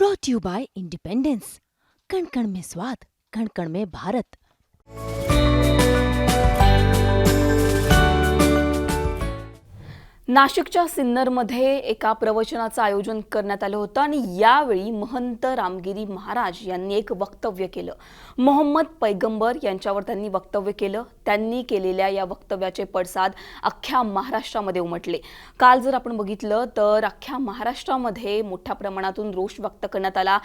Brought you by independence कण कण में स्वाद कण कण में भारत नाशिकच्या सिन्नरमध्ये एका प्रवचनाचं आयोजन करण्यात आलं होतं आणि यावेळी महंत रामगिरी महाराज यांनी एक वक्तव्य केलं. मोहम्मद पैगंबर यांच्यावर त्यांनी वक्तव्य केलं. त्यांनी केलेल्या या वक्तव्याचे पडसाद अख्ख्या महाराष्ट्रामध्ये उमटले. काल जर आपण बघितलं तर अख्ख्या महाराष्ट्रामध्ये मोठ्या प्रमाणातून रोष व्यक्त करण्यात आला.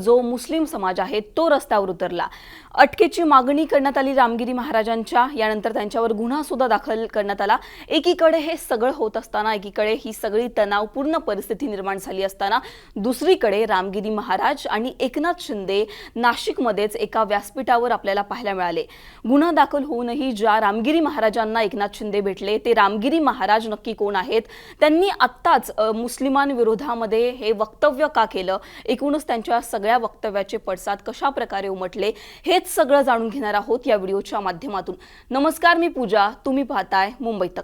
जो मुस्लिम समाज आहे तो रस्त्यावर उतरला. अटकेची मागणी करण्यात आली रामगिरी महाराजांच्या. यानंतर त्यांच्यावर गुन्हा सुद्धा दाखल करण्यात आला. एकीकडे हे सगळं होत असताना एकीकडे ही सगळी तणावपूर्ण परिस्थिती निर्माण झाली असताना दुसरीकडे रामगिरी महाराज आणि एकनाथ शिंदे नाशिकमध्येच एका व्यासपीठावर आपल्याला पाहायला मिळाले. गुन्हा दाखल होऊनही ज्या रामगिरी महाराजांना एकनाथ शिंदे भेटले ते रामगिरी महाराज नक्की कोण आहेत? त्यांनी आत्ताच मुस्लिमांविरोधामध्ये हे वक्तव्य का केलं? एकूणच त्यांच्या सगळ्या वक्तव्याचे पडसाद कशा प्रकारे उमटले? हेच सगळं जाणून घेणार आहोत या व्हिडिओच्या माध्यमातून. नमस्कार मी पूजा तुम्ही पाहताय मुंबई तक.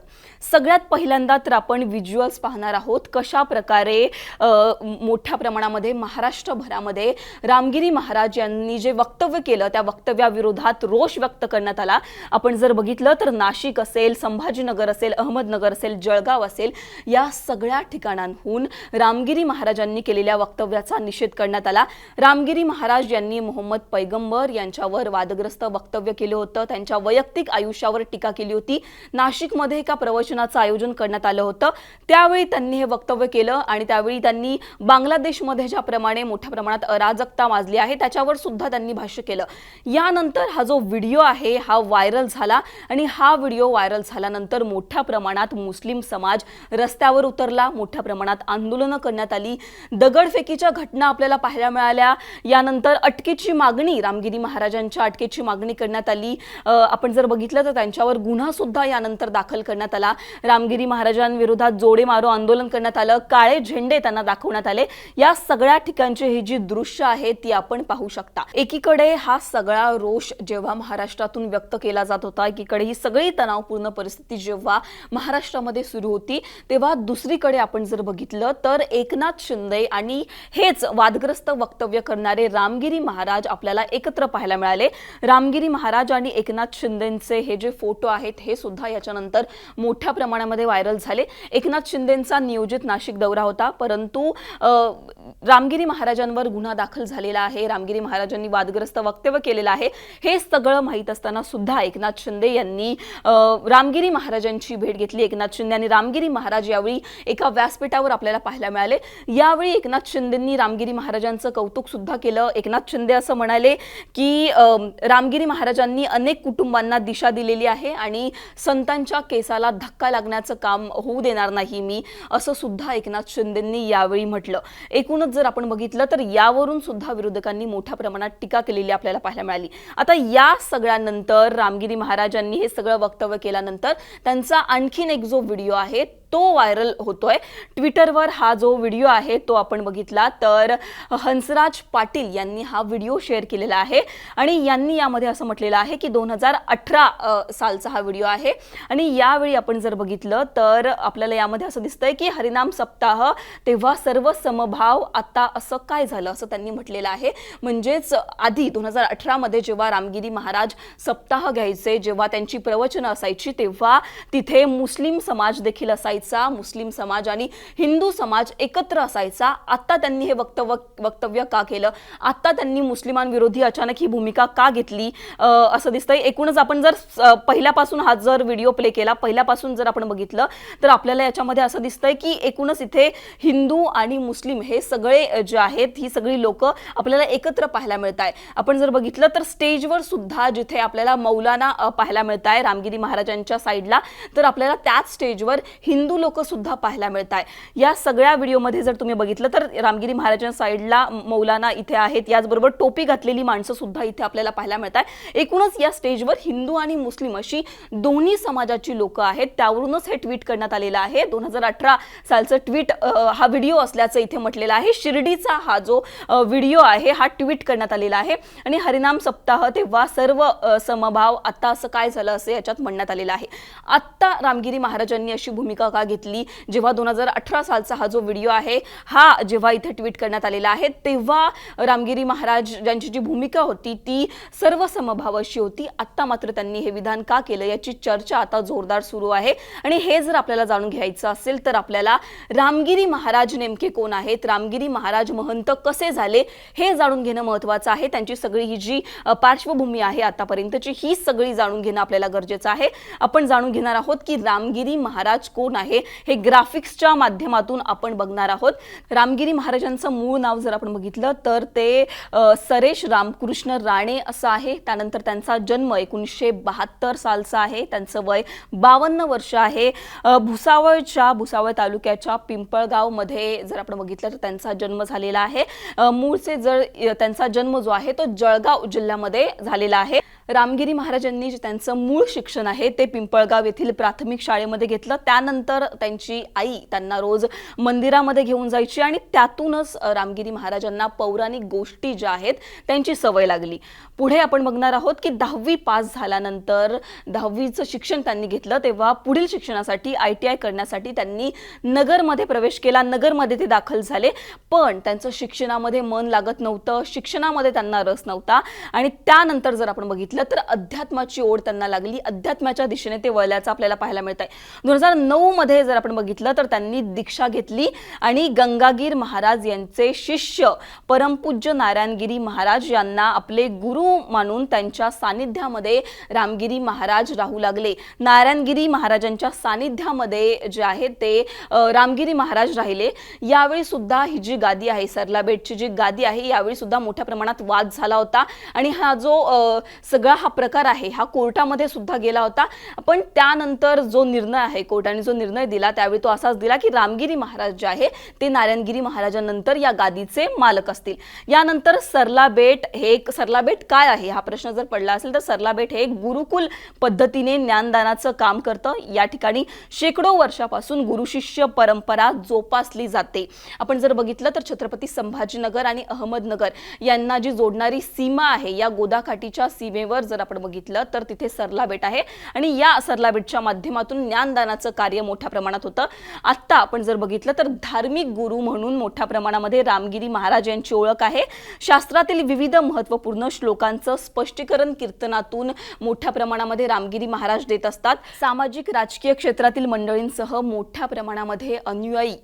सगळ्यात पहिल्यांदा तर आपण व्हिज्युअल्स पाहणार आहोत कशा प्रकारे मोठ्या प्रमाणामध्ये महाराष्ट्रभरामध्ये रामगिरी महाराज यांनी जे वक्तव्य केलं त्या वक्तव्याविरोधात रोष व्यक्त करण्यात आला. आपण जर बघितलं तर नाशिक असेल संभाजीनगर असेल अहमदनगर असेल जळगाव असेल या सगळ्या ठिकाणांहून रामगिरी महाराजांनी केलेल्या वक्तव्याचा निषेध करण्यात आला. रामगिरी महाराज यांनी मोहम्मद पैगंबर यांच्यावर वादग्रस्त वक्तव्य केलं होतं. त्यांच्या वैयक्तिक आयुष्यावर टीका केली होती. नाशिकमध्ये एका प्रवचनाचं आयोजन करण्यात आलं. होतं. त्यावेळी त्यांनी हे वक्तव्य केलं आणि त्यावेळी त्यांनी बांगलादेशमध्ये ज्याप्रमाणे मोठ्या प्रमाणात अराजकता माजली आहे त्याच्यावर सुद्धा त्यांनी भाष्य केलं. यानंतर हा जो व्हिडिओ आहे हा व्हायरल झाला आणि हा व्हिडिओ व्हायरल झाल्यानंतर मोठ्या प्रमाणात मुस्लिम समाज रस्त्यावर उतरला मोठ्या प्रमाणात आंदोलनं करण्यात आली. दगडफेकीच्या घटना आपल्याला पाहायला मिळाल्या. यानंतर अटकेची मागणी रामगिरी महाराजांच्या अटकेची मागणी करण्यात आली. आपण जर बघितलं तर त्यांच्यावर गुन्हा सुद्धा यानंतर दाखल करण्यात आला. रामगिरी कर्मचाऱ्यांविरोधात जोडे मारो आंदोलन करण्यात आलं. काळे झेंडे त्यांना दाखवण्यात आले. या सगळ्या ठिकाणची ही जी दृश्य आहेत ती आपण पाहू शकता. एकीकडे हा सगळा रोष जेव्हा महाराष्ट्रातून व्यक्त केला जात होता एकीकडे ही सगळी तणावपूर्ण परिस्थिती जेव्हा महाराष्ट्रामध्ये सुरू होती तेव्हा दुसरीकडे आपण जर बघितलं तर एकनाथ शिंदे आणि हेच वादग्रस्त वक्तव्य करणारे रामगिरी महाराज आपल्याला एकत्र पाहायला मिळाले. रामगिरी महाराज आणि एकनाथ शिंदेचे हे जे फोटो आहेत हे सुद्धा याच्यानंतर मोठ्या प्रमाणामध्ये व्हायरल झाले. एकनाथ शिंदेचा नियोजित नाशिक दौरा होता परंतु रामगिरी महाराजांवर गुन्हा दाखल झालेला आहे. रामगिरी महाराजांनी वादग्रस्त वक्तव्य केलेलं आहे. हे सगळं माहीत असताना सुद्धा एकनाथ शिंदे यांनी रामगिरी महाराजांची भेट घेतली. एकनाथ शिंदे आणि रामगिरी महाराज यावेळी एका व्यासपीठावर आपल्याला पाहायला मिळाले. यावेळी एकनाथ शिंदेंनी रामगिरी महाराजांचं कौतुक सुद्धा केलं. एकनाथ शिंदे असं म्हणाले की रामगिरी महाराजांनी अनेक कुटुंबांना दिशा दिलेली आहे आणि संतांच्या केसाला धक्का लागण्याचं काम होऊ देणार नाही मी असं सुद्धा एकनाथ शिंदेंनी यावेळी म्हटलं. एकूणच जर आपण बघितलं तर यावरून सुद्धा विरोधकांनी मोठ्या प्रमाणात टीका केलेली आपल्याला पाहायला मिळाली. आता या सगळ्यानंतर रामगिरी महाराजांनी हे सगळं वक्तव्य केल्यानंतर त्यांचा आणखीन एक जो व्हिडिओ आहे तो व्हायरल होतोय. ट्विटरवर हा जो व्हिडिओ आहे तो आपण बघितला. तर हंसराज पाटील यांनी हा व्हिडिओ शेअर केलेला आहे. आणि यांनी यामध्ये असं म्हटलेलं आहे की दोन हजार अठरा सालचा हा व्हिडिओ आहे. आणि यावेळी आपण जर बघितलं तर आपल्याला यामध्ये असं दिसतंय की हरिनाम सप्ताह तेव्हा सर्व समभाव आता असं काय झालं असं त्यांनी म्हटलेलं आहे. म्हणजेच आधी दोन हजार अठरामध्ये जेव्हा रामगिरी महाराज सप्ताह घ्यायचे जेव्हा त्यांची प्रवचनं असायची तेव्हा तिथे मुस्लिम समाज देखील असायचा. मुस्लिम समाज आणि हिंदू समाज एकत्र असायचा. आता त्यांनी हे वक्तव्य वक्तव्य का केलं? आता त्यांनी मुस्लिमांविरोधी अचानक ही भूमिका का घेतली? असं दिसतंय. एकूणच आपण जर पहिल्यापासून हा जर व्हिडिओ प्ले केला पहिल्यापासून जर आपण बघितलं तर आपल्याला याच्यामध्ये असं दिसतंय की एकूणच इथे हिंदू आणि मुस्लिम हे सगळे जे आहेत ही सगळी लोक आपल्याला एकत्र पाहायला मिळत आहे आपण जर बघितलं तर स्टेजवर सुद्धा जिथे आपल्याला मौलाना पाहायला मिळत आहे रामगिरी महाराजांच्या साईडला तर आपल्याला त्याच स्टेजवर हिंदू लोक सुद्धा पाहायला मिळत आहे या सगळ्या व्हिडिओमध्ये जर तुम्ही बघितलं तर रामगिरी महाराजांच्या साईडला मौलाना इथे आहेत. याचबरोबर टोपी घातलेली माणसं सुद्धा इथे आपल्याला पाहायला मिळत आहे एकूणच या स्टेजवर हिंदू आणि मुस्लिम अशी दोन्ही समाजाची लोक आहेत. त्यावरूनच हे ट्विट करण्यात आलेलं आहे. दोन हजार अठरा सालचं ट्विट हा व्हिडिओ असल्याचं इथे म्हटलेलं आहे. शिर्डीचा हा जो व्हिडिओ आहे हा ट्विट करण्यात आलेला आहे. आणि हरिनाम सप्ताह तेव्हा सर्व समभाव आता असं काय झालं असं याच्यात म्हणण्यात आलेलं आहे. आत्ता रामगिरी महाराजांनी अशी भूमिका जागा घेतली. जेव्हा दोन हजार अठरा सालचा हा जो व्हिडिओ आहे हा जेव्हा इथे ट्विट करण्यात आलेला आहे तेव्हा रामगिरी महाराज ज्यांची जी भूमिका होती ती सर्व समभावाशी होती. आत्ता मात्र त्यांनी हे विधान का केलं याची चर्चा आता जोरदार सुरू आहे. आणि हे जर आपल्याला जाणून घ्यायचं असेल तर आपल्याला रामगिरी महाराज नेमके कोण आहेत? रामगिरी महाराज महंत कसे झाले? हे जाणून घेणं महत्वाचं आहे. त्यांची सगळी ही जी पार्श्वभूमी आहे आतापर्यंतची ही सगळी जाणून घेणं आपल्याला गरजेचं आहे. आपण जाणून घेणार आहोत की रामगिरी महाराज कोण आहे हे ग्राफिक्सच्या माध्यमातून आपण बघणार आहोत. रामगिरी महाराजांचं मूळ नाव जर आपण बघितलं तर ते सरेश रामकृष्ण राणे असं आहे. त्यानंतर त्यांचा जन्म एकोणीसशे बहात्तर सालचा आहे. त्यांचं वय बावन्न वर्ष आहे. भुसावळच्या भुसावळ तालुक्याच्या पिंपळगावमध्ये जर आपण बघितलं तर त्यांचा जन्म झालेला आहे. मूळचे जर त्यांचा जन्म जो आहे तो जळगाव जिल्ह्यामध्ये झालेला आहे. रामगिरी महाराजांनी जे त्यांचं मूळ शिक्षण आहे ते पिंपळगाव येथील प्राथमिक शाळेमध्ये घेतलं. त्यानंतर त्यांची आई त्यांना रोज मंदिरामध्ये घेऊन जायची आणि त्यातूनच रामगिरी महाराजांना पौराणिक गोष्टी ज्या आहेत त्यांची सवय लागली. पुढे आपण बघणार आहोत की दहावी पास झाल्यानंतर दहावीचं शिक्षण त्यांनी घेतलं तेव्हा पुढील शिक्षणासाठी आय टी आय करण्यासाठी त्यांनी नगरमध्ये प्रवेश केला. नगरमध्ये ते दाखल झाले. पण त्यांचं शिक्षणामध्ये मन लागत नव्हतं शिक्षणामध्ये त्यांना रस नव्हता आणि त्यानंतर जर आपण बघितलं तर अध्यात्माची ओढ त्यांना लागली. अध्यात्माच्या दिशेने ते वळल्याचं आपल्याला पाहायला मिळत आहे दोन हजार नऊ मध्ये जर आपण बघितलं तर त्यांनी दीक्षा घेतली आणि गंगागीर महाराज यांचे शिष्य परमपूज्य नारायणगिरी महाराज यांना आपले गुरु मानून त्यांच्या सानिध्यामध्ये रामगिरी महाराज राहू लागले. नारायणगिरी महाराजांच्या सानिध्यामध्ये जे आहे ते रामगिरी महाराज राहिले. यावेळी सुद्धा ही जी गादी आहे सरलाबेटची जी गादी आहे यावेळी सुद्धा मोठ्या प्रमाणात वाद झाला होता. आणि हा जो सग सगळा हा प्रकार आहे हा कोर्टामध्ये सुद्धा गेला होता. पण त्यानंतर जो निर्णय आहे कोर्टाने जो निर्णय दिला त्यावेळी तो असाच दिला की रामगिरी महाराज जे आहे ते नारायणगिरी महाराजांनंतर या गादीचे मालक असतील. यानंतर सरला बेट हे एक सरला बेट काय आहे? हा प्रश्न जर पडला असेल तर सरला बेट हे एक गुरुकुल पद्धतीने ज्ञानदानाचं काम करतं. या ठिकाणी शेकडो वर्षापासून गुरुशिष्य परंपरा जोपासली जाते. आपण जर बघितलं तर छत्रपती संभाजीनगर आणि अहमदनगर यांना जी जोडणारी सीमा आहे या गोदाकाठीच्या सीमेवर जर आपण बघितलं तर तिथे सरला बेट आहे. आणि या सरला बेटच्या माध्यमातून ज्ञानदानाचं कार्य मोठ्या प्रमाणात होतं. आत्ता आपण जर बघितलं तर धार्मिक गुरु म्हणून मोठ्या प्रमाणामध्ये रामगिरी महाराज यांची ओळख आहे. शास्त्रातील विविध महत्त्वपूर्ण श्लोकांचं स्पष्टीकरण कीर्तनातून मोठ्या प्रमाणामध्ये रामगिरी महाराज देत असतात. सामाजिक राजकीय क्षेत्रातील मंडळींसह मोठ्या प्रमाणामध्ये अनुयायी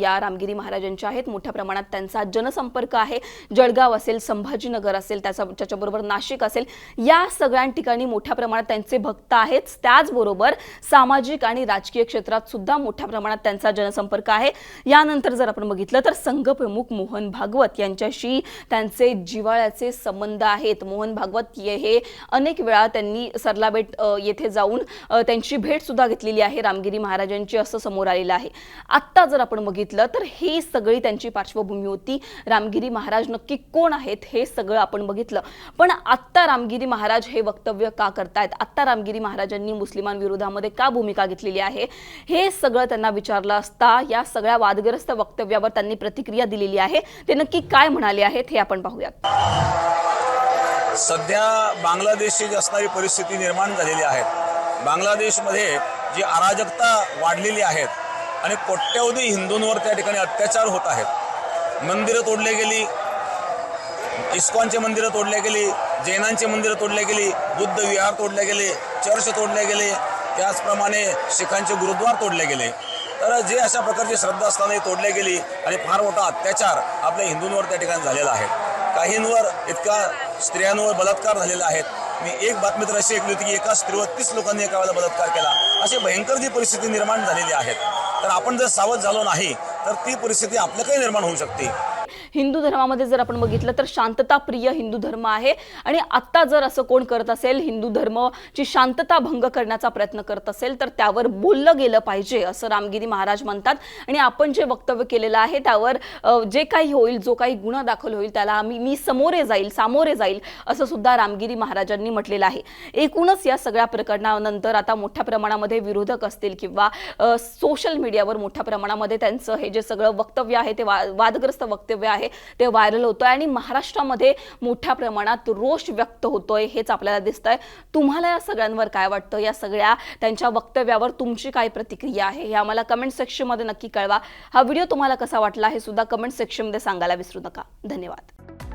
या रामगिरी महाराजांच्या आहेत. मोठ्या प्रमाणात त्यांचा जनसंपर्क आहे. जळगाव असेल संभाजीनगर असेल त्याचा त्याच्याबरोबर नाशिक असेल या सगळ्या ठिकाणी मोठ्या प्रमाणात त्यांचे भक्त आहेत. त्याचबरोबर सामाजिक आणि राजकीय क्षेत्रात सुद्धा मोठ्या प्रमाणात त्यांचा जनसंपर्क आहे. यानंतर जर आपण बघितलं तर संघ प्रमुख मोहन भागवत यांच्याशी त्यांचे जिव्हाळ्याचे संबंध आहेत. मोहन भागवत हे अनेक वेळा त्यांनी सरलाबेट येथे जाऊन त्यांची भेट सुद्धा घेतलेली आहे. रामगिरी महाराजांची असं समोर आलेलं आहे. आत्ता जर आपण बघितलं तर ही सगळी त्यांची पार्श्वभूमी होती. रामगिरी महाराज नक्की कोण आहेत हे सगळं आपण बघितलं. पण आत्ता रामगिरी महाराज महाराज हे वक्तव्य का करतायत? आत्ता रामगिरी महाराजांनी मुस्लिमांविरोधामध्ये का भूमिका घेतलेली आहे? हे सगळं त्यांना विचारलं असता या सगळ्या वादग्रस्त वक्तव्यावर त्यांनी प्रतिक्रिया दिलेली आहे. ते नक्की काय म्हणाले आहेत हे आपण पाहूयात. सध्या बांगलादेशची जी असणारी परिस्थिती निर्माण झालेली आहे बांगलादेशमध्ये जी अराजकता वाढलेली आहेत आणि कोट्यवधी हिंदूंवर त्या ठिकाणी अत्याचार होत आहेत. मंदिरं तोडली गेली इस्कॉनचे मंदिरं तोडले गेली जैनांची मंदिरं तोडले गेली बुद्ध विहार तोडले गेले चर्च तोडले गेले त्याचप्रमाणे शिखांचे गुरुद्वार तोडले गेले. तर जे अशा प्रकारची श्रद्धास्थाने तोडले गेली आणि फार मोठा अत्याचार आपल्या हिंदूंवर त्या ठिकाणी झालेला आहे. काहींवर इतका स्त्रियांवर बलात्कार झालेला आहेत मी एक बातमी तर अशी ऐकली होती की एका स्त्रीवर तीस लोकांनी एका वेळेला बलात्कार केला. अशी भयंकर जी परिस्थिती निर्माण झालेली आहे. तर आपण जर सावध झालो नाही तर ती परिस्थिती आपल्याकडे निर्माण होऊ शकते. हिंदू धर्मामध्ये जर आपण बघितलं तर शांतता प्रिय हिंदू धर्म आहे. आणि आत्ता जर असं कोण करत असेल हिंदू धर्मची शांतता भंग करण्याचा प्रयत्न करत असेल तर त्यावर बोललं गेलं पाहिजे असं रामगिरी महाराज म्हणतात. आणि आपण जे वक्तव्य केलेलं आहे त्यावर जे काही होईल जो काही गुन्हा दाखल होईल त्याला आम्ही मी समोरे जाईल सामोरे जाईल असं सुद्धा रामगिरी महाराजांनी म्हटलेलं आहे. एकूणच या सगळ्या प्रकरणानंतर आता मोठ्या प्रमाणामध्ये विरोधक असतील किंवा सोशल मीडियावर मोठ्या प्रमाणामध्ये त्यांचं हे जे सगळं वक्तव्य आहे ते वा वादग्रस्त वक्तव्य आहे आहे. ते व्हायरल होतोय आणि महाराष्ट्रामध्ये मोठ्या प्रमाणात रोष व्यक्त होतोय हेच आपल्याला दिसतंय. तुम्हाला या सगळ्यांवर काय वाटतं? या सगळ्या त्यांच्या वक्तव्यावर तुमची काय प्रतिक्रिया आहे? हे आम्हाला कमेंट सेक्शनमध्ये नक्की कळवा. हा व्हिडिओ तुम्हाला कसा वाटला हे सुद्धा कमेंट सेक्शनमध्ये सांगायला विसरू नका. धन्यवाद.